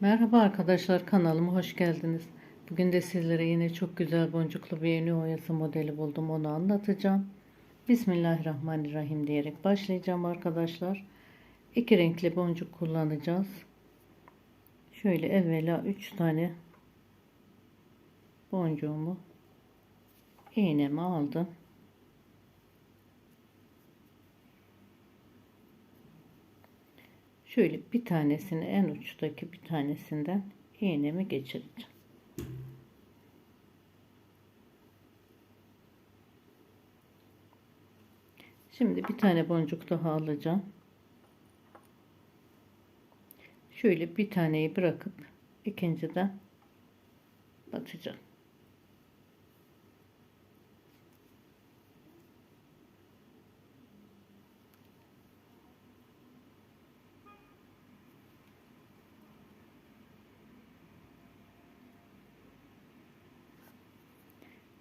Merhaba arkadaşlar kanalıma hoş geldiniz. Bugün de sizlere yine çok güzel boncuklu bir yeni oyası modeli buldum onu anlatacağım. Bismillahirrahmanirrahim diyerek başlayacağım arkadaşlar. İki renkli boncuk kullanacağız. Şöyle evvela 3 tane boncuğumu iğneme aldım. Şöyle bir tanesini en uçtaki bir tanesinden iğnemi geçireceğim. Şimdi bir tane boncuk daha alacağım. Şöyle bir taneyi bırakıp ikinciden batacağım.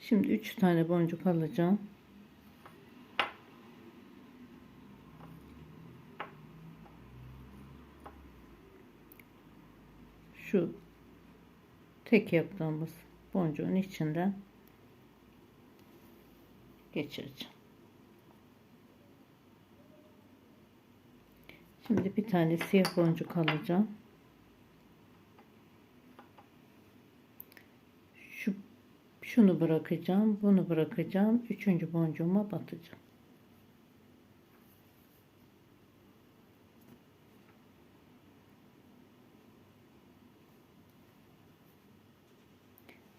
Şimdi 3 tane boncuk alacağım. Şu tek yaptığımız boncuğun içinden geçireceğim. Şimdi bir tane siyah boncuk alacağım. Şu şunu bırakacağım, bunu bırakacağım. Üçüncü boncuğuma batacağım.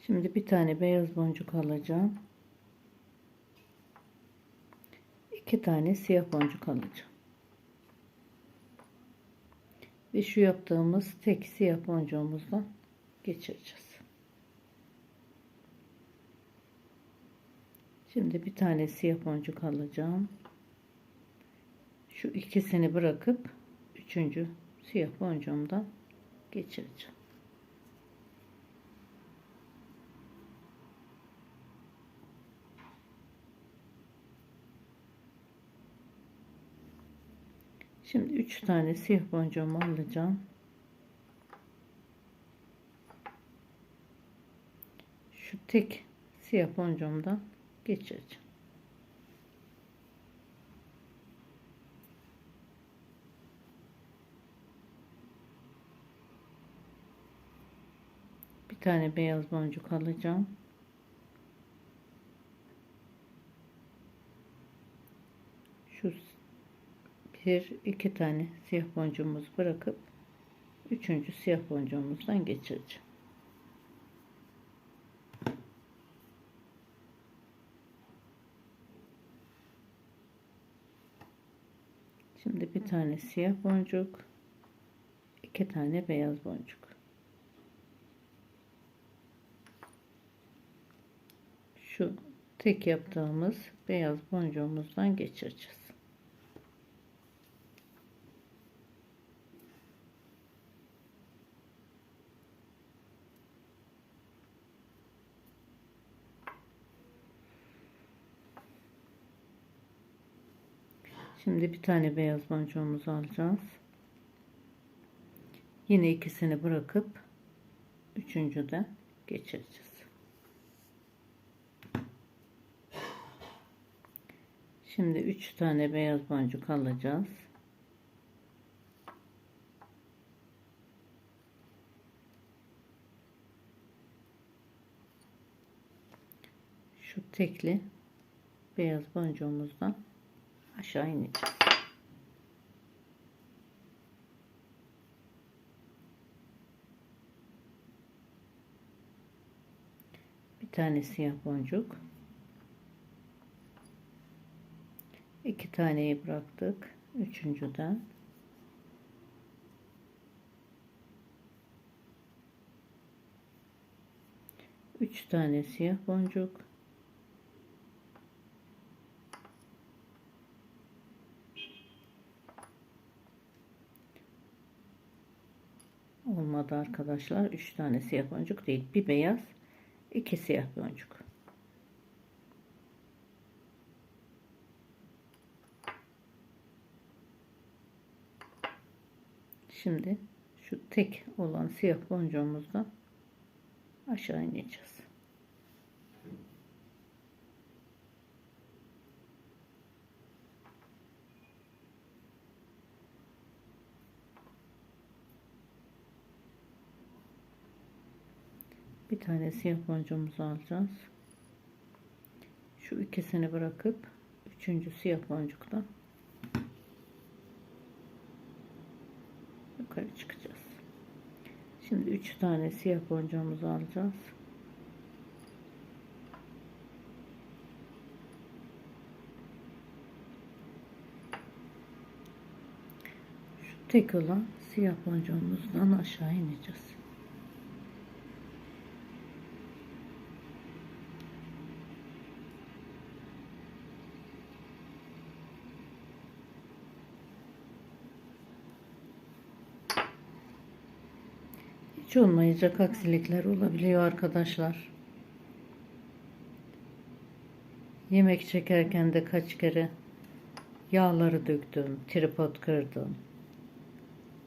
Şimdi bir tane beyaz boncuk alacağım. İki tane siyah boncuk alacağım. Ve şu yaptığımız tek siyah boncuğumuzdan geçireceğiz. Şimdi bir tane siyah boncuk alacağım. Şu ikisini bırakıp üçüncü siyah boncuğumdan geçireceğim. Şimdi üç tane siyah boncuğumu alacağım. Şu tek siyah boncuğumdan geçireceğim. Bir tane beyaz boncuk alacağım. Şu bir iki tane siyah boncuğumuz bırakıp üçüncü siyah boncuğumuzdan geçireceğim. Şimdi bir tane siyah boncuk, iki tane beyaz boncuk. Şu tek yaptığımız beyaz boncuğumuzdan geçireceğiz. Şimdi bir tane beyaz boncuğumuzu alacağız. Yine ikisini bırakıp üçüncüden geçireceğiz. Şimdi üç tane beyaz boncuk alacağız. Şu tekli beyaz boncuğumuzdan aşağı ineceğiz. Bir tane siyah boncuk. iki taneyi bıraktık. Üçüncüden. Üç tane siyah boncuk. Olmadı arkadaşlar. 3 tane siyah boncuk değil. Bir beyaz, iki siyah boncuk. Şimdi şu tek olan siyah boncuğumuzdan aşağı ineceğiz. Bir tane siyah boncuğumuzu alacağız. Şu ikisini bırakıp üçüncü siyah boncuktan yukarı çıkacağız. Şimdi üç tane siyah boncuğumuzu alacağız. Şu tek olan siyah boncuğumuzdan aşağı ineceğiz. Hiç olmayacak aksilikler olabiliyor arkadaşlar. Yemek çekerken de kaç kere yağları döktüm, tripod kırdım.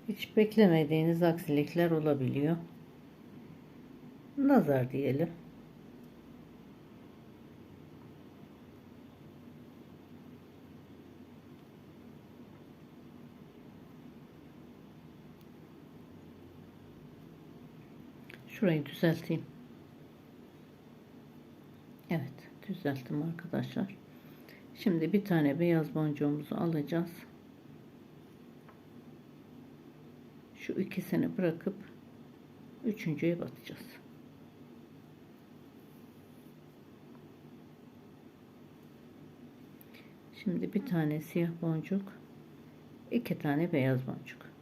Hiç beklemediğiniz aksilikler olabiliyor. Nazar diyelim. Şurayı düzelteyim. Evet, düzelttim arkadaşlar. Şimdi bir tane beyaz boncuğumuzu alacağız. Şu ikisini bırakıp üçüncüye batacağız. Şimdi bir tane siyah boncuk, iki tane beyaz boncuk.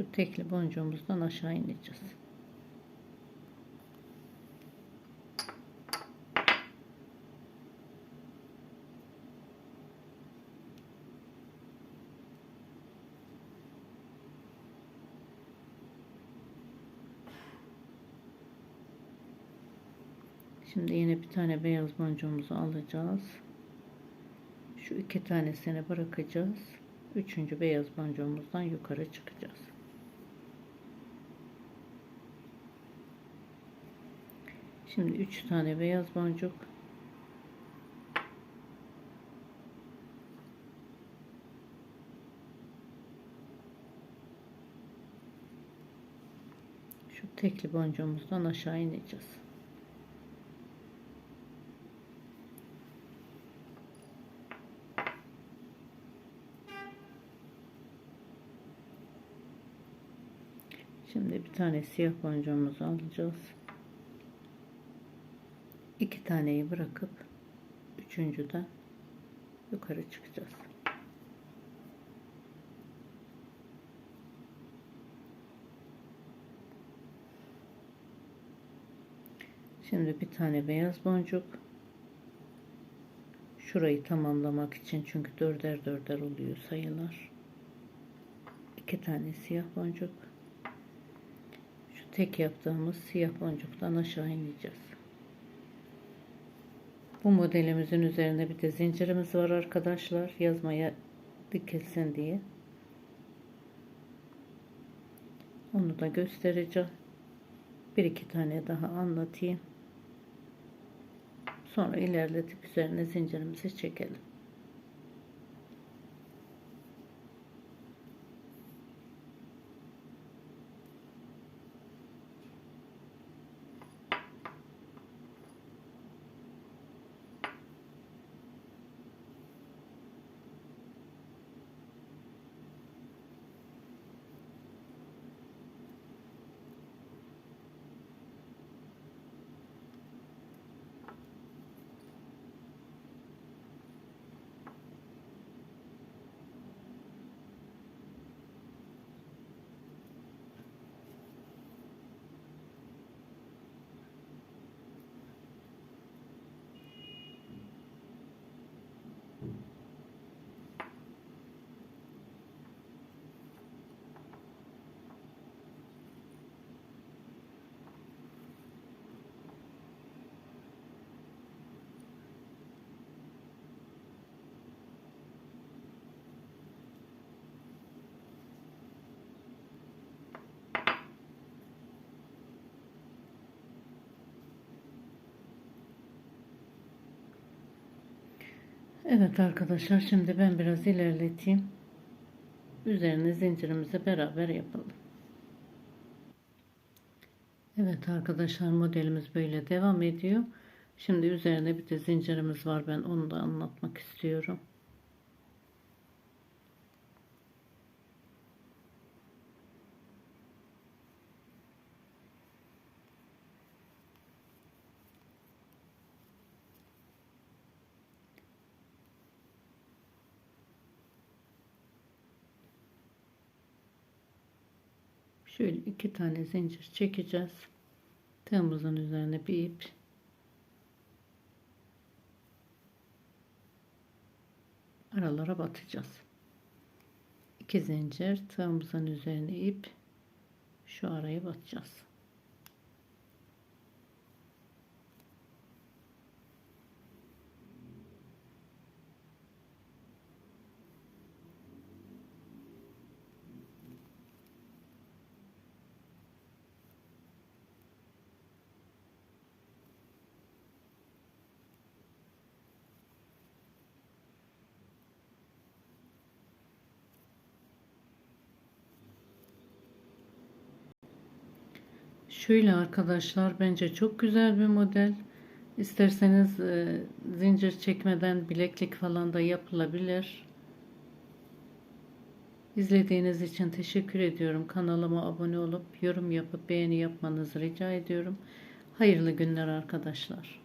Şu tekli boncuğumuzdan aşağı ineceğiz. Şimdi yine bir tane beyaz boncuğumuzu alacağız. Şu iki tanesini bırakacağız. Üçüncü beyaz boncuğumuzdan yukarı çıkacağız. Şimdi üç tane beyaz boncuk. Şu tekli boncuğumuzdan aşağı ineceğiz. Şimdi bir tane siyah boncuğumuzu alacağız. İki taneyi bırakıp üçüncüden yukarı çıkacağız. Şimdi bir tane beyaz boncuk. Şurayı tamamlamak için çünkü dörder dörder oluyor sayılar. İki tane siyah boncuk. Şu tek yaptığımız siyah boncuktan aşağı ineceğiz. Bu modelimizin üzerinde bir de zincirimiz var arkadaşlar. Yazmaya dikilsin diye. Onu da göstereceğim. Bir iki tane daha anlatayım. Sonra ilerletip üzerine zincirimizi çekelim. Evet arkadaşlar şimdi ben biraz ilerleteyim. Üzerine zincirimizi beraber yapalım. Evet arkadaşlar modelimiz böyle devam ediyor. Şimdi üzerine bir de zincirimiz var. Ben onu da anlatmak istiyorum. Şöyle iki tane zincir çekeceğiz. Tığımızın üzerine bir ip. Aralara batacağız. İki zincir tığımızın üzerine ip. Şu araya batacağız. Şöyle arkadaşlar bence çok güzel bir model. İsterseniz e, zincir çekmeden bileklik falan da yapılabilir. İzlediğiniz için teşekkür ediyorum. Kanalıma abone olup yorum yapıp beğeni yapmanızı rica ediyorum. Hayırlı günler arkadaşlar.